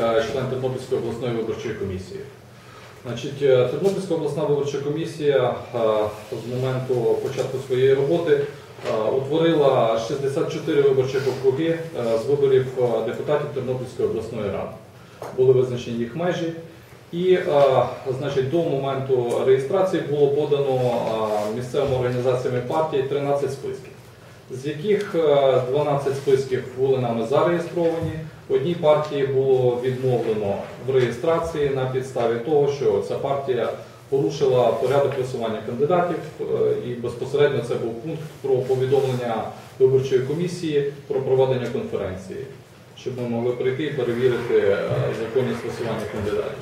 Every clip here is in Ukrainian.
е, член Тернопільської обласної виборчої комісії. Значить, е, Тернопільська обласна виборча комісія е, з моменту початку своєї роботи утворила 64 виборчих округи з виборів депутатів Тернопільської обласної ради. Були визначені їх межі. І значить, до моменту реєстрації було подано місцевими організаціями партії 13 списків, з яких е, 12 списків були нами зареєстровані. Одній партії було відмовлено в реєстрації на підставі того, що ця партія порушила порядок висування кандидатів, е, і безпосередньо це був пункт про повідомлення виборчої комісії про проведення конференції, щоб ми могли прийти і перевірити е, законність висування кандидатів.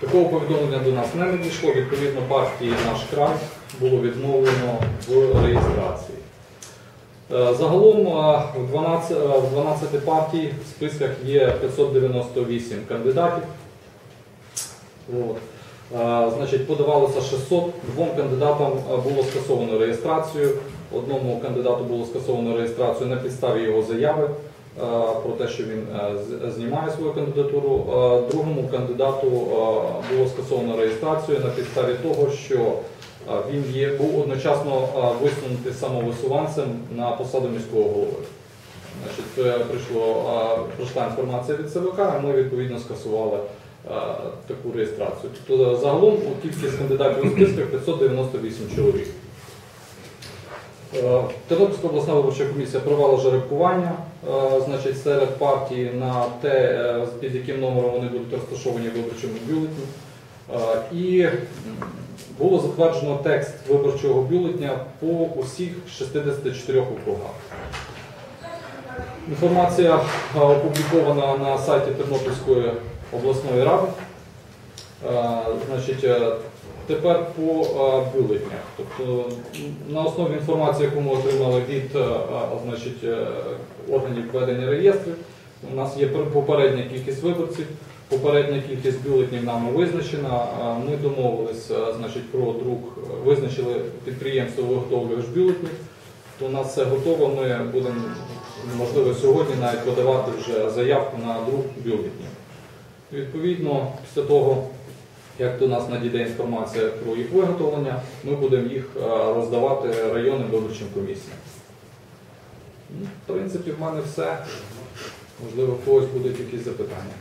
Такого повідомлення до нас не надійшло. Відповідно, партії наш край було відмовлено в реєстрації. Е, Загалом е, в 12, е, в 12 партій в списках є 598 кандидатів. От. Е, Значить, подавалося 600, двом кандидатам е, було скасовано реєстрацію, одному кандидату було скасовано реєстрацію на підставі його заяви е, про те, що він е, знімає свою кандидатуру. Е, Другому кандидату е, було скасовано реєстрацію на підставі того, що е, він є, був одночасно е, висунутий самовисуванцем на посаду міського голови. Значить, прийшло, е, прийшла інформація від ЦВК, і ми відповідно скасували е, таку реєстрацію. Тобто загалом у кількість кандидатів у списках 598 чоловік. Е, Тернопільська обласна виборча комісія провела жеребкування е, значить, серед партій на те, е, під яким номером вони будуть розташовані в виборчому бюлетні. Е, І було затверджено текст виборчого бюлетня по усіх 64 округах. Інформація е, опублікована на сайті Тернопільської обласної ради. Е, Значить, е, тепер по бюлетнях. Тобто на основі інформації, яку ми отримали від значить, органів ведення реєстрів, у нас є попередня кількість виборців, попередня кількість бюлетнів нами визначена. Ми домовились е, значить, про друк, е, визначили підприємство виготовлювач бюлетнів. У нас все готово. Ми будемо, можливо, сьогодні навіть подавати вже заявку на друк бюлетнів. Відповідно, після того, як до нас надійде інформація про їх виготовлення, ми будемо їх е, роздавати районним виборчим комісіям. Ну, В принципі, в мене все. Можливо, когось будуть якісь запитання.